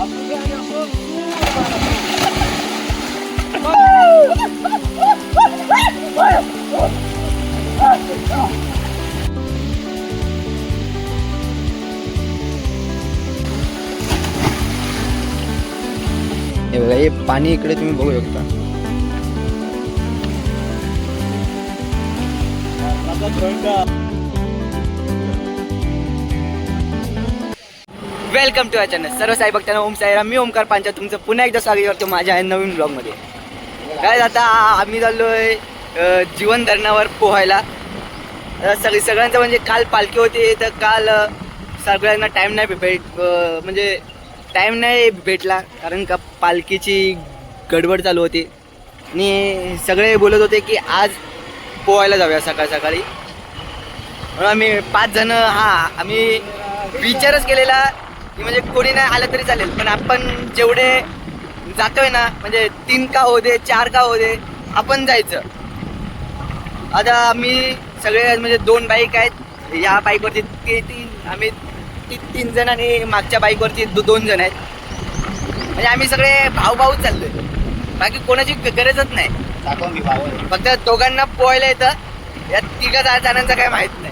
हे बघा हे पाणी इकडे तुम्ही बघू शकता. वेलकम टू चॅनल सर्व साई भक्तांना ओम साईराम. मी ओमकार पांचा तुमचं पुन्हा एकदा स्वागत करतो माझ्या या नवीन ब्लॉगमध्ये. काय आता आम्ही चाललो आहे जीवन धरणावर पोहायला. सगळी सगळ्यांचं म्हणजे काल पालखी होती तर काल सगळ्यांना टाईम नाही भेट म्हणजे टाईम नाही भेटला. कारण का पालखीची गडबड चालू होती. आणि सगळे बोलत होते की आज पोहायला जाऊया सकाळ सकाळी. म्हणून आम्ही पाच जण हा आम्ही विचारच केलेला की म्हणजे कोणी नाही आलं तरी चालेल. पण आपण जेवढे जातोय ना म्हणजे तीन का होऊ दे चार का होऊ दे आपण जायचं. आता आम्ही सगळे म्हणजे दोन बाईक आहेत. या बाईकवरती ती तीन आम्ही ती तीन जण आणि मागच्या बाईकवरती दो दोन जण आहेत. म्हणजे आम्ही सगळे भाऊ भाऊच चाललोय. बाकी कोणाची गरजच नाही. फक्त दोघांना पोहायला येतं. या तिघा जणांचं काय माहीत नाही.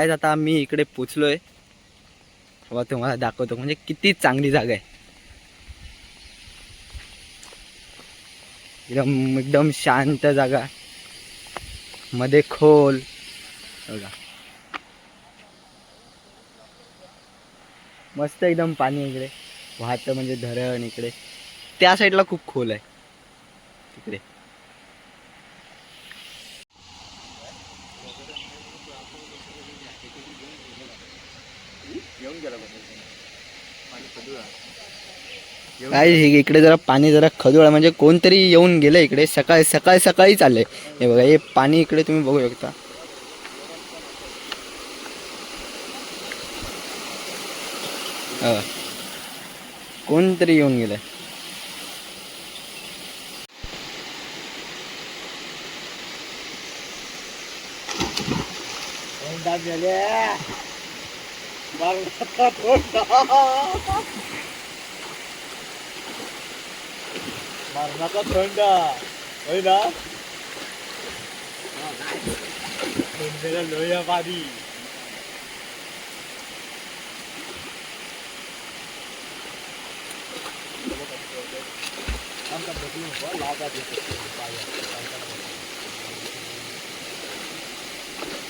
काय आता मी इकडे पुचलोय. बाबा तुम्हाला दाखवतो. म्हणजे किती चांगली जागा आहे. एकदम एकदम शांत जागा. मध्ये खोल. बघा. मस्त एकदम पाणी इकडे. वाहतं म्हणजे धरण इकडे. त्या साईडला खूप खोल आहे. तिकडे काय हे इकडे जरा पाणी जरा खदुळ म्हणजे कोणतरी येऊन गेलं इकडे. सकाळी सकाळी सकाळी चाललंय हे बघा हे पाणी इकडे तुम्ही बघू शकता. कोणतरी येऊन गेलंय. 날 나타본다 말 나타본다. 어이나? 문제를 넣어야 말이 깜짝 놀라는 거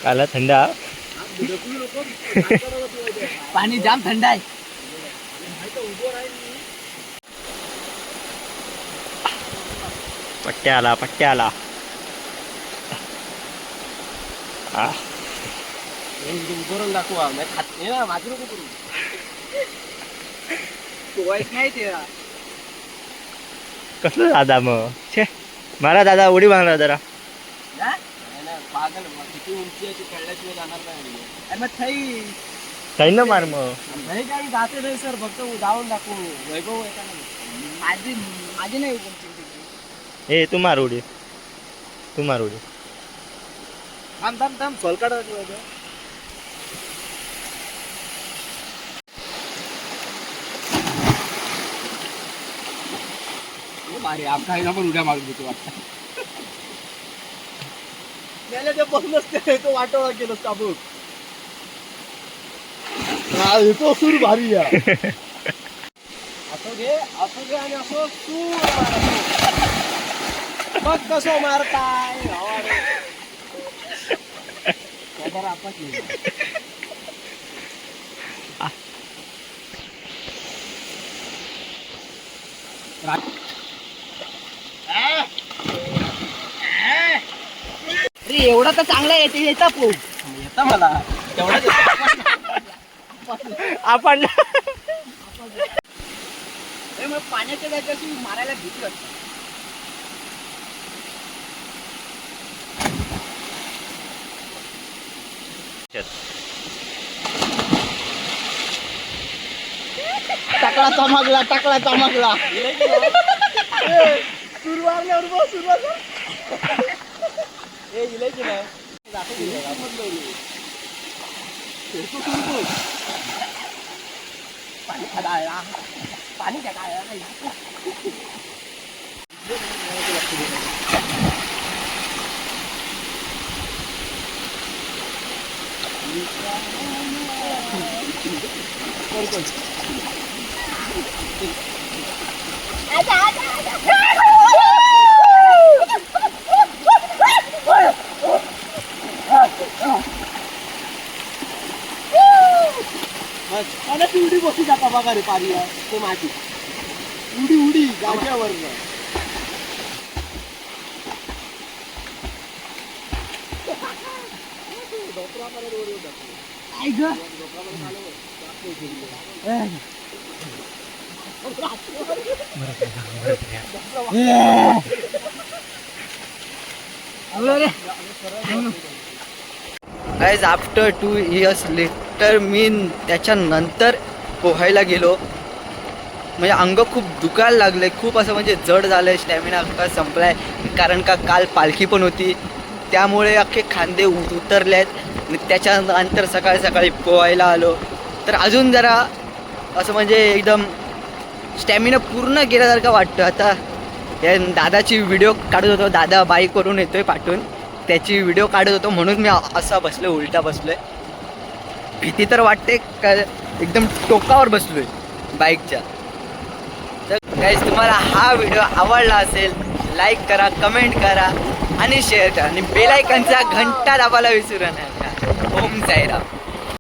라가 ઠંડા पाणी जाम थंड आहे. पट्ट्या आला पट्ट्या आला आ. करून दाखवा खात ना माझं नको करू नाही ते कसलं दादा मग? छे. मारा दादा उडी मारा जरा. पागल किती उंची आहे ती कळल्याशिवाय जाणार नाही अरे मग थई. काही ना मार मग. नाही काही जाते नाही सर फक्त जाऊन दाखवू वैभव आहे का नाही माझी माझी नाही उंची. ए तू मार उडी. तू मार उडी. थांब थांब थांब. सोलकाड भारी आप काही ना पण उड्या मारून देतो वाटतं. गेल्या ते बघूनच ते तो वाटोळा केलं तो सूर भारी या. असं घे असं घे आणि असं सूर. बघ कसं मारताय. त्या जरा आपत नाही. अरे एवढा तर चांगला येते येता पो येता मला. तेवढा आपण त्यामुळे पाण्याच्या जागेची मारायला भीती वाटते टाकला चमकला. टाकला चमकला सुरवारल्यावर बस सुरवार ए इले की नाही जातो की नाही? फिरतो फिरतो. पाणी खाडायला पाणी टाकायला आणि ती उडी बसू टाका बघा रे पारी ते माती. उडी उडी जाग्यावर आफ्टर टू इयर्स लेटर मी त्याच्यानंतर पोहायला गेलो. म्हणजे अंग खूप दुखायला लागले. खूप असं म्हणजे जड झालं आहे स्टॅमिना अख्खा संपला आहे कारण का काल पालखी पण होती. त्यामुळे अख्खे खांदे उ- उतरले आहेत आणि त्याच्यानंतर सकाळी सकाळी पोहायला आलो. तर अजून जरा असं म्हणजे एकदम स्टॅमिना पूर्ण गेल्यासारखं वाटतं. आता या दादाची व्हिडिओ काढत होतो. दादा बाईकवरून येतोय पाठवून. त्याची व्हिडिओ काढत होतो म्हणून मी असा बसलो उलटा बसलोय. भीती तर वाटते का एकदम टोकावर बसलोय बाईकच्या. तर गाईज तुम्हाला हा व्हिडिओ आवडला असेल लाईक करा कमेंट करा आणि शेअर करा. आणि बेलायकनचा घंटा दाबायला विसरू नका. ओम साईराम.